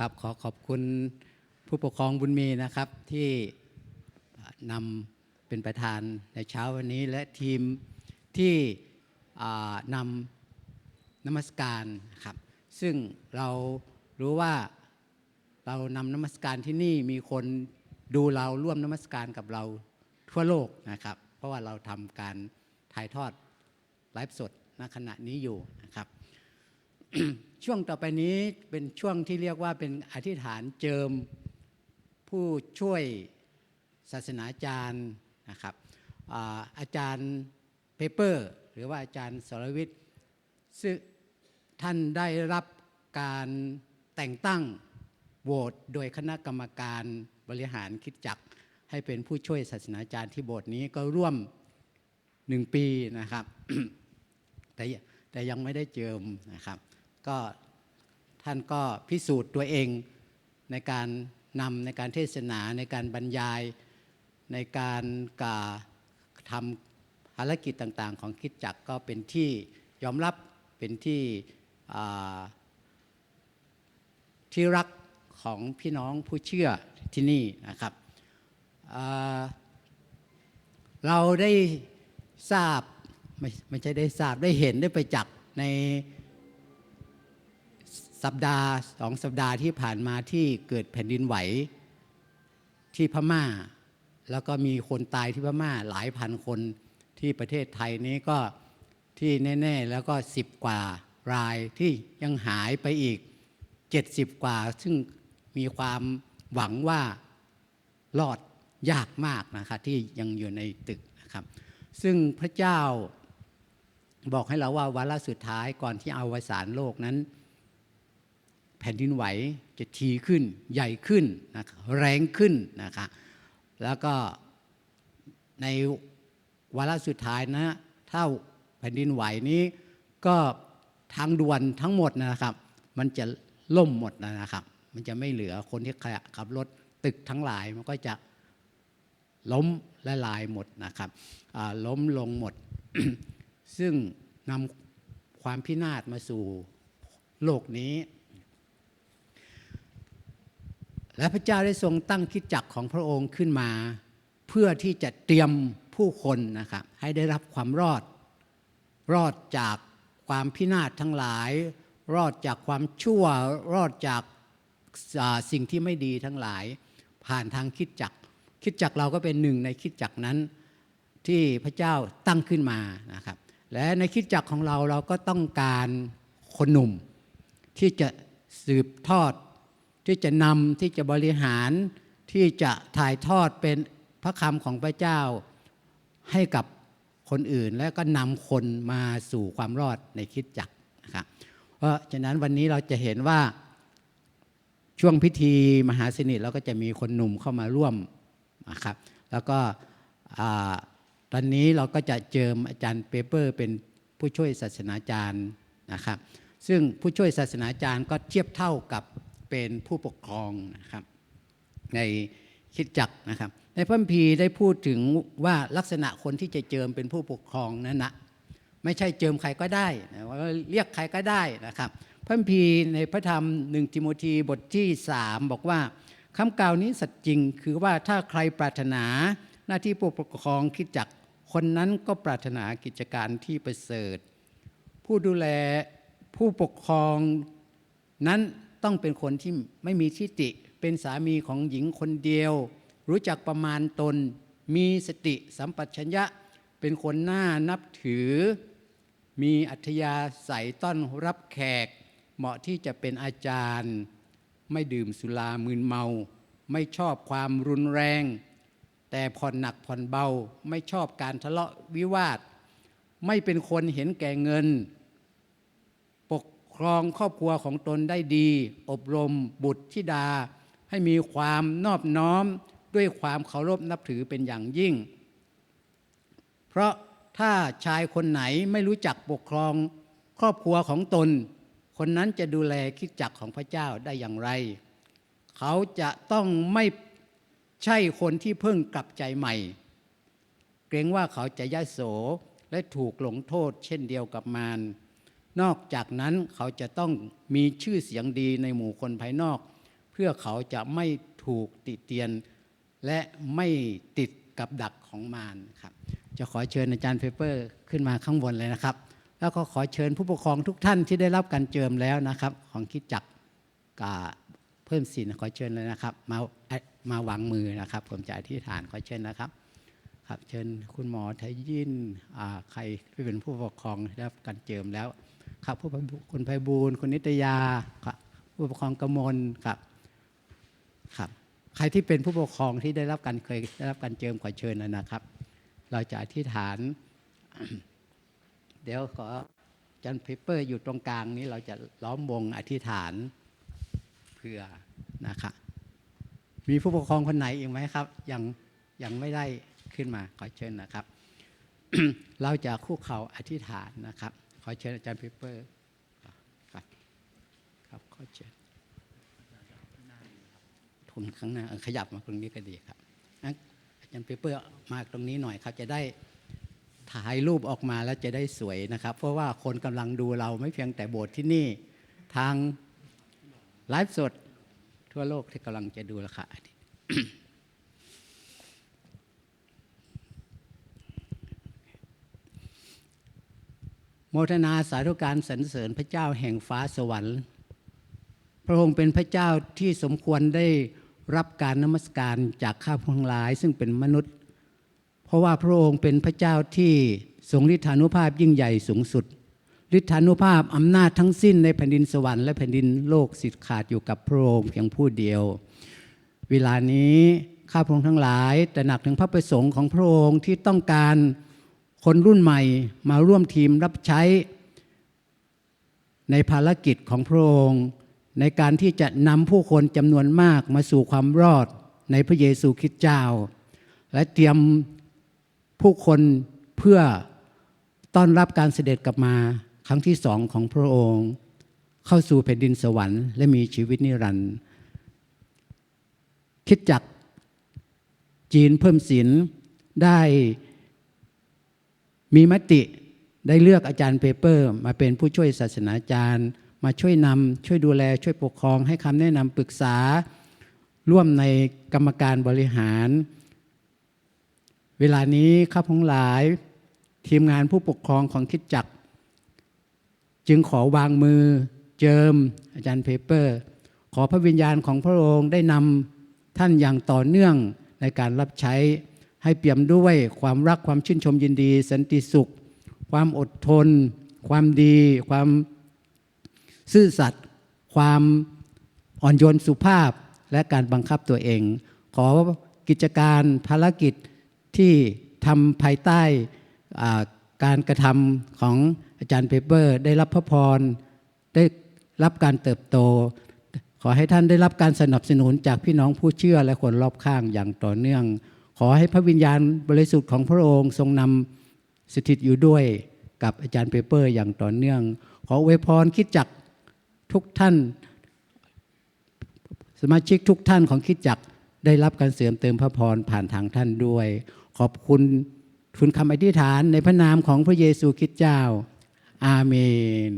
ครับขอขอบคุณผู้ปกครองบุญมีนะครับที่นำเป็นประธานในเช้าวันนี้ และทีมที่นำนมัสการครับซึ่งเรารู้ว่าเรานำนมัสการที่นี่มีคนดูเราร่วมนมัสการกับเราทั่วโลกนะครับ เพราะว่าเราทำการถ่ายทอดไลฟ์สดณขณะนี้อยู่นะครับ ช่วงต่อไปนี้เป็นช่วงที่เรียกว่าเป็นอธิษฐานเจิมผู้ช่วยศาสนาจารย์นะครับอาจารย์เปเปอร์ หรือว่าอาจารย์สรวิทย์ซึ่งท่านได้รับการแต่งตั้งโหวตโดยคณะกรรมการบริหารคิดจักให้เป็นผู้ช่วยศาสนาจารย์ที่โบสถ์นี้ก็ร่วมหนึ่งปีนะครับ แต่แต่ยังไม่ได้เจิมนะครับ ก็ท่านก็พิสูจน์ตัวเองในการนำในการเทศนาในการบรรยายในการกาทำภารกิจต่างๆ ของคิดจักก็เป็นที่ยอมรับเป็นที่ที่รักของพี่น้องผู้เชื่อที่นี่นะครับเราได้ทราบไม่ไม่ใช่ได้ทราบได้เห็นได้ไปจักใน สัปดาห์สองสัปดาห์ที่ผ่านมาที่เกิดแผ่นดินไหวที่พม่า แล้วก็มีคนตายที่พม่าหลายพันคนที่ประเทศไทยนี้ก็ที่แน่ ๆ แล้วก็สิบกว่ารายที่ยังหายไปอีก70กว่า ซึ่งมีความหวังว่ารอดยากมากนะคะที่ยังอยู่ในตึกนะครับ ซึ่งพระเจ้าบอกให้เราว่าวาระสุดท้ายก่อนที่อวสานโลกนั้น ผ่นดินไหวจะทีขึ้นใหญ่ขึ้นนะครับแรงขึ้นนะคะแล้วก็ในวาระสุดท้ายนะถ้าแผ่นดินไหวนี้ก็ทางด่วนทั้งหมดนะครับ มันจะล่มหมดนะครับ มันจะไม่เหลือคนที่ขับรถตึกทั้งหลายมันก็จะล้มละลายหมดนะครับล้มลงหมด ซึ่งนำความพินาศมาสู่โลกนี้ และพระเจ้าได้ทรงตั้งคิดจักรของพระองค์ขึ้นมา เพื่อที่จะเตรียมผู้คนนะครับให้ได้รับความรอด รอดจากความพินาศทั้งหลาย รอดจากความชั่วรอดจากสิ่งที่ไม่ดีทั้งหลาย ผ่านทางคิดจักรคิดจักรเราก็เป็นหนึ่งในคิดจักรนั้นที่พระเจ้าตั้งขึ้นมานะครับ และในคิดจักรของเราเราก็ต้องการคนหนุ่ม ที่จะสืบทอด ที่จะนำที่จะบริหารที่จะถ่ายทอดเป็นพระคำของพระเจ้าให้กับคนอื่น และก็นำคนมาสู่ความรอดในคิดจักรนะครับเพราะฉะนั้นวันนี้เราจะเห็นว่าช่วงพิธีมหาสนิทเราก็จะมีคนหนุ่มเข้ามาร่วมนะครับแล้วก็ตอนนี้เราก็จะเจิมอาจารย์เปเปอร์ เป็นผู้ช่วยศาสนาจารย์นะครับ ซึ่งผู้ช่วยศาสนาจารย์ก็เทียบเท่ากับ เป็นผู้ปกครองนะครับ ในคิดจักนะครับ ในพระคัมภีได้พูดถึงว่าลักษณะคนที่จะเจิมเป็นผู้ปกครองนั้นนะไม่ใช่เจิมใครก็ได้นะว่าเรียกใครก็ได้นะครับ พระคัมภีในพระธรรมหนึ่งทิโมธีบทที่สามบอกว่าคำกล่าวนี้สัตย์จริง คือว่าถ้าใครปรารถนาหน้าที่ผู้ปกครองคิดจักคนนั้นก็ปรารถนากิจการที่ประเสริฐ ผู้ดูแลผู้ปกครองนั้น ต้องเป็นคนที่ไม่มีทิฏฐิเป็นสามีของหญิงคนเดียว รู้จักประมาณตน มีสติสัมปชัญญะ เป็นคนน่านับถือ มีอัธยาศัยต้อนรับแขก เหมาะที่จะเป็นอาจารย์ ไม่ดื่มสุรามึนเมา ไม่ชอบความรุนแรง แต่ผ่อนหนักผ่อนเบา ไม่ชอบการทะเลาะวิวาท ไม่เป็นคนเห็นแก่เงิน ครองครอบครัวของตนได้ดี อบรมบุตรธิดา ให้มีความนอบน้อมด้วยความเคารพนับถือเป็นอย่างยิ่ง เพราะถ้าชายคนไหนไม่รู้จักปกครองครอบครัวของตน คนนั้นจะดูแลคิดจักของพระเจ้าได้อย่างไร เขาจะต้องไม่ใช่คนที่เพิ่งกลับใจใหม่ เกรงว่าเขาจะยโสและถูกลงโทษเช่นเดียวกับมาร นอกจากนั้นเขาจะต้องมีชื่อเสียงดีในหมู่คนภายนอก เพื่อเขาจะไม่ถูกติเตียน และไม่ติดกับดักของมารครับจะขอเชิญอาจารย์เพเปอร์ขึ้นมาข้างบนเลยนะครับ แล้วก็ขอเชิญผู้ปกครองทุกท่านที่ได้รับการเจิมแล้วนะครับ ของคิดจักกาเพิ่มสินขอเชิญเลยนะครับ มามาวางมือนะครับ ผมจะอธิษฐานขอเชิญนะครับ ครับเชิญคุณหมอไทยยินอ่าใครที่เป็นผู้ปกครองได้รับการเจิมแล้ว ครับผู้คุณไพบูลย์คุณนิตยาครับผู้ปกครองกมลครับครับ ใครที่เป็นผู้ปกครองที่ได้รับการเคยได้รับการเจิมขอเชิญนะครับ เราจะอธิษฐาน เดี๋ยวขอจันเพเปอร์อยู่ตรงกลางนี้เราจะล้อมวงอธิษฐานเพื่อนะครับมีผู้ปกครองคนไหนอีกไหมครับ ยังยังไม่ได้ขึ้นมาขอเชิญนะครับ เราจะคู่เขาอธิษฐานนะครับ ขอเชิญอาจารย์เพเปอร์ครับครับขอเชิญทุนข้างหน้าเออขยับมาตรงนี้ก็ดีครับอาจารย์เพเปอร์มาตรงนี้หน่อยครับ จะได้ถ่ายรูปออกมาแล้วจะได้สวยนะครับ เพราะว่าคนกำลังดูเราไม่เพียงแต่โบสถ์ที่นี่ทางไลฟ์สดทั่วโลกที่กำลังจะดูล้วค่ะ โมทนาสาธุการสรรเสริญพระเจ้าแห่งฟ้าสวรรค์ พระองค์เป็นพระเจ้าที่สมควรได้รับการนมัสการจากข้าพเจ้างหลายซึ่งเป็นมนุษย์ เพราะว่าพระองค์เป็นพระเจ้าที่ทรงฤทธานุภาพยิ่งใหญ่สูงสุดฤทธานุภาพอำนาจทั้งสิ้นในแผ่นดินสวรรค์และแผ่นดินโลกสิทธิ์ขาดอยู่กับพระองค์เพียงผู้เดียว เวลานี้ข้าพงทั้งหลายแต่หนักถึงพระประสงค์ของพระองค์ที่ต้องการ คนรุ่นใหม่มาร่วมทีมรับใช้ ในภารกิจของพระองค์ ในการที่จะนำผู้คนจำนวนมากมาสู่ความรอดในพระเยซูคริสต์เจ้า และเตรียมผู้คนเพื่อต้อนรับการเสด็จกลับมาครั้งที่สองของพระองค์ เข้าสู่แผ่นดินสวรรค์และมีชีวิตนิรันดร์คิดจักจีนเพิ่มศิลได้ มีมติได้เลือกอาจารย์เปเปอร์ มาเป็นผู้ช่วยศาสนาจารย์ มาช่วยนำช่วยดูแล ช่วยปกครอง ให้คำแนะนำปรึกษา ร่วมในกรรมการบริหาร เวลานี้ข้าพงหลาย ทีมงานผู้ปกครองของคิดจัก จึงขอวางมือ เจิม อาจารย์เพเปอร์ ขอพระวิญญาณของพระองค์ได้นำท่านอย่างต่อเนื่องในการรับใช้ ให้เปี่ยมด้วยความรักความชื่นชมยินดี สันติสุข ความอดทน ความดี ความซื่อสัตย์ความอ่อนโยนสุภาพและการบังคับตัวเอง ขอกิจการภารกิจที่ทำภายใต้การกระทำของอาจารย์เปเปอร์ ได้รับพระพร ได้รับการเติบโต ขอให้ท่านได้รับการสนับสนุนจากพี่น้องผู้เชื่อและคนรอบข้างอย่างต่อเนื่อง ขอให้พระวิญญาณบริสุทธิ์ของพระองค์ทรงนำสถิตอยู่ด้วยกับอาจารย์เปเปอร์อย่างต่อเนื่อง ขออวยพรคิดจักทุกท่าน สมาชิกทุกท่านของคิดจักได้รับการเสริมเติมพระพรผ่านทางท่านด้วย ขอบคุณทุนคำอธิษฐานในพระนามของพระเยซูคริสต์เจ้า อาเมน